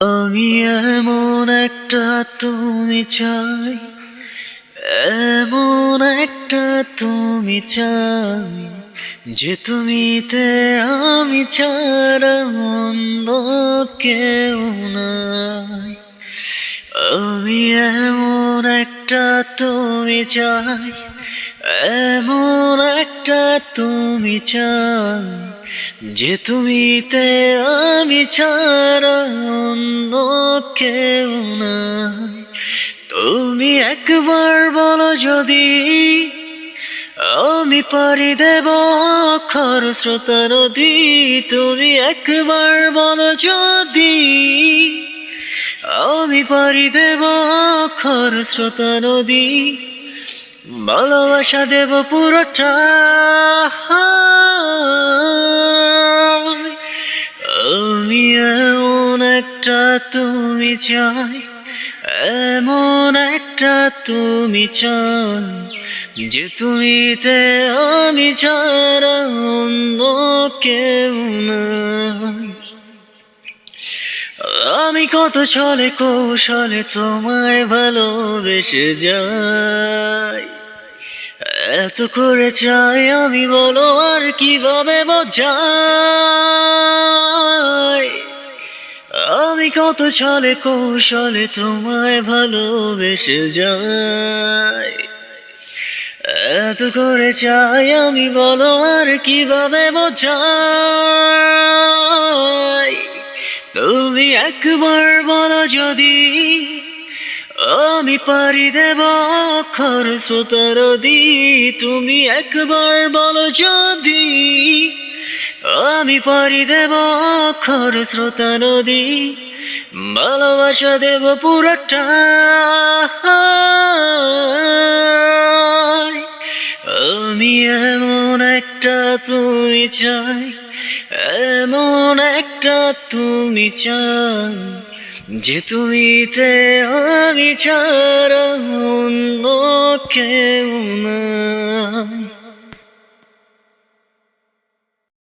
আমি এমন একটা তুমি চাই, এমন একটা তুমি চাই, যে তুমিতে আমি ছাড়া অন্য কেউ নাই। আমি এমন একটা তুমি চাই, এমন একটা তুমি চাই যে তুমিতে আমি ছাড়া অন্য কেউ নাই। তুমি একবার বলো যদি, আমি পারি দেব খর স্রোত নদী তুমি একবার বলো যদি, আমি পারি দেব খর স্রোত নদী ভালোবাসা দেব পুরোটা। এমন একটা তুমি চাই, এমন একটা তুমি চাই, যে তুমিতে আমি ছাড়া অন্য কেউ আমি কত ছলে কৌশলে তোমায় ভালোবেসে যাই, এত করে চাই আমি বলো আর কীভাবে বোঝাই? কত ছলে কৌশলে তোমায় ভালোবেসে যাই। এত করে চাই আমি, বলো আর কীভাবে বোঝাই? তুমি একবার বলো যদি আমি পারি দেব অক্ষর স্রোত নদী তুমি একবার বলো যদি আমি পারি দেব অক্ষর শ্রোতা নদী ভালোবাসা দেব পুরোটা। আমি এমন একটা তুমি চাই, এমন একটা তুমি চাই, যে তুমিতে আমি ছাড়া কেউ না